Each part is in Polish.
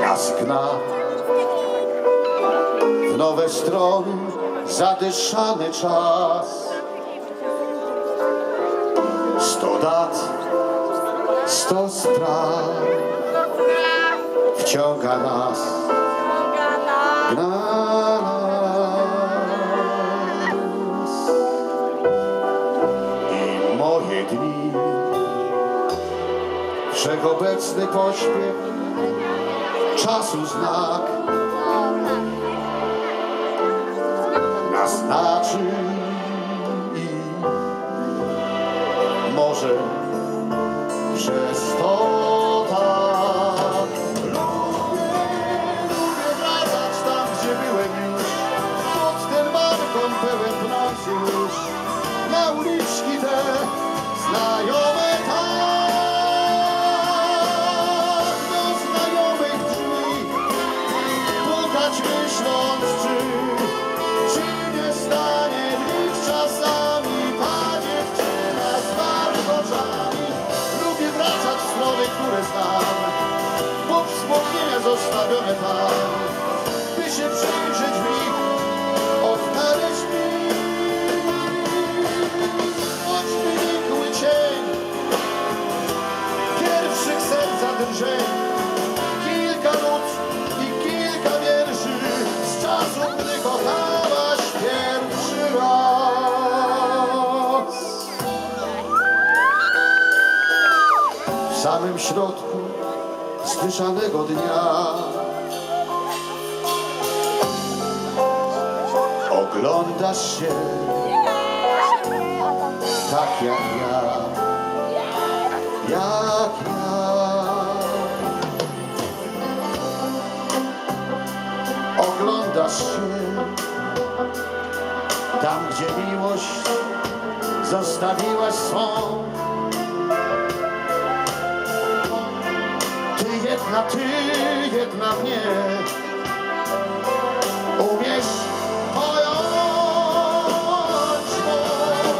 naskna w nowe stron zadyszany czas. Sto dat, sto spraw wciąga nas. Gna wszechobecny pośpiech, czasu znak. Naznaczy i może przez to tak. Pełen pnący już. Na uliczki te znajome zostawione tam, by się przyjrzeć w nich, odnaleźć w nich. Choćby nikły cień pierwszych serca drżeń, kilka nut i kilka wierszy z czasu, gdy kochałaś pierwszy raz. W samym środku zdyszanego dnia oglądasz się tak jak ja, jak ja. Oglądasz się tam, gdzie miłość zostawiłaś swą. Jedna, ty jedna mnie umiesz pojąć, bo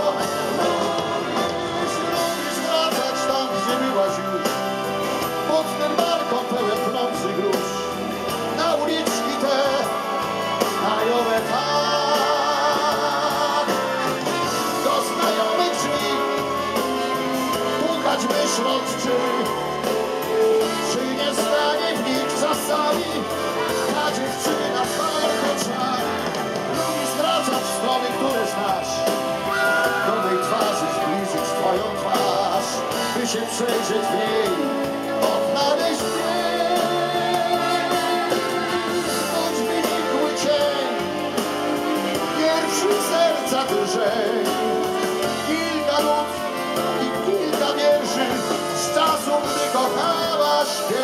lubisz, lubisz wracać tam, gdzie byłaś już. Pod balkon pełen pnących róż na uliczki te znajome tak. Do znajomych drzwi pukać myśląc czy sali Ta dziewczyna w twoich oczach Lubi zwracać strony, które znasz. Do mej twarzy zbliżyć twoją twarz By się przejrzeć w niej Odnaleźć mnie Choć wynikły cień Pierwszy serca drżeń. Kilka nut i kilka wierszy Z czasu, gdy kochałaś mnie.